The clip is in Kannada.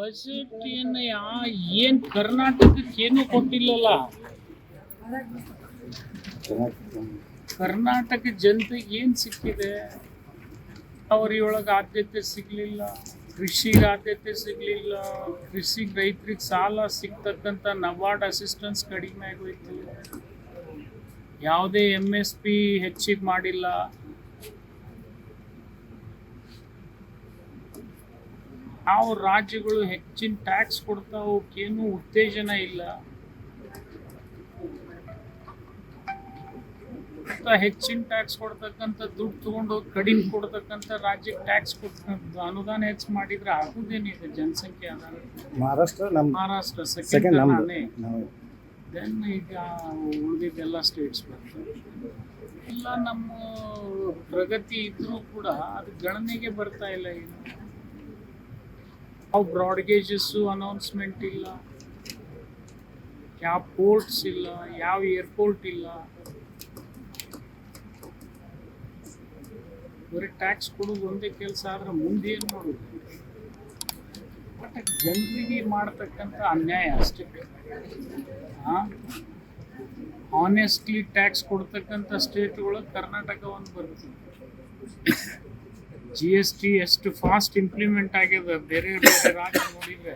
ಬಜೆಟ್ ಏನು ಯಾ ಏನ್ ಕರ್ನಾಟಕಕ್ಕೆ ಏನು ಕೊಟ್ಟಿಲ್ಲಲ್ಲ? ಕರ್ನಾಟಕ ಜನತೆಗೆ ಏನ್ ಸಿಕ್ಕಿದೆ? ಅವ್ರಿಯೊಳಗೆ ಆದ್ಯತೆ ಸಿಗ್ಲಿಲ್ಲ, ಕೃಷಿಗೆ ಆದ್ಯತೆ ಸಿಗ್ಲಿಲ್ಲ ಕೃಷಿಗೆ ರೈತರಿಗೆ ಸಾಲ ಸಿಗ್ತಕ್ಕಂಥ ನಬಾರ್ಡ್ ಅಸಿಸ್ಟೆನ್ಸ್ ಕಡಿಮೆ ಆಗೋಯ್ತು. ಯಾವುದೇ ಎಂ ಎಸ್ ಪಿ ಹೆಚ್ಚಿಗೆ ಮಾಡಿಲ್ಲ. ಯಾವ ರಾಜ್ಯಗಳು ಹೆಚ್ಚಿನ ಟ್ಯಾಕ್ಸ್ ಕೊಡ್ತಾ ಅವಕ್ಕೇನು ಉತ್ತೇಜನ ಇಲ್ಲ. ಹೆಚ್ಚಿನ ಟ್ಯಾಕ್ಸ್ ಕೊಡ್ತಕ್ಕಂಥ ದುಡ್ಡು ತಗೊಂಡು ಹೋಗಿ ಕಡಿಮೆ ಕೊಡ್ತಕ್ಕಂಥ ರಾಜ್ಯಕ್ಕೆ ಟ್ಯಾಕ್ಸ್ ಕೊಡ್ತಕ್ಕಂಥ ಅನುದಾನ ಹೆಚ್ಚು ಮಾಡಿದ್ರೆ ಆಗುದೇನಿದೆ? ಜನಸಂಖ್ಯೆ ಆಧಾರ ಮಹಾರಾಷ್ಟ್ರ ನಮ್ಮ ಮಹಾರಾಷ್ಟ್ರ ಸೆಕೆಂಡ್ ನಾನೇ ದೆನ್ ಈಗ ಉಳಿದಿದ್ದೆಲ್ಲ ಸ್ಟೇಟ್ಸ್ ಬರ್ತವೆ ಎಲ್ಲ ನಮ್ಮ ಪ್ರಗತಿ ಇದ್ರೂ ಕೂಡ ಅದು ಗಣನೆಗೆ ಬರ್ತಾ ಇಲ್ಲ ಏನು ಯಾವ ಬ್ರಾಡ್ಗೇಜಸ್ಸು ಅನೌನ್ಸ್ಮೆಂಟ್ ಇಲ್ಲ. ಯಾವ ಪೋರ್ಟ್ಸ್ ಇಲ್ಲ, ಯಾವ ಏರ್ಪೋರ್ಟ್ ಇಲ್ಲ. ಬರೀ ಟ್ಯಾಕ್ಸ್ ಕೊಡೋದು ಒಂದೇ ಕೆಲಸ ಆದ್ರೆ ಮುಂದೆ ಏನು ಮಾಡೋದು? ಬಟ್ ಜನರಿಗೆ ಮಾಡ್ತಕ್ಕಂಥ ಅನ್ಯಾಯ ಅಷ್ಟೇ. ಆನೆಸ್ಟ್ಲಿ ಟ್ಯಾಕ್ಸ್ ಕೊಡ್ತಕ್ಕಂಥ ಸ್ಟೇಟ್ಗಳು ಕರ್ನಾಟಕ ಒಂದು ಬರುತ್ತೆ. ಜಿ ಎಸ್ ಟಿ ಎಷ್ಟು ಫಾಸ್ಟ್ ಇಂಪ್ಲಿಮೆಂಟ್ ಆಗ್ಯದ ಬೇರೆ ಬೇರೆ ರಾಜ್ಯ ನೋಡಿದ್ರೆ.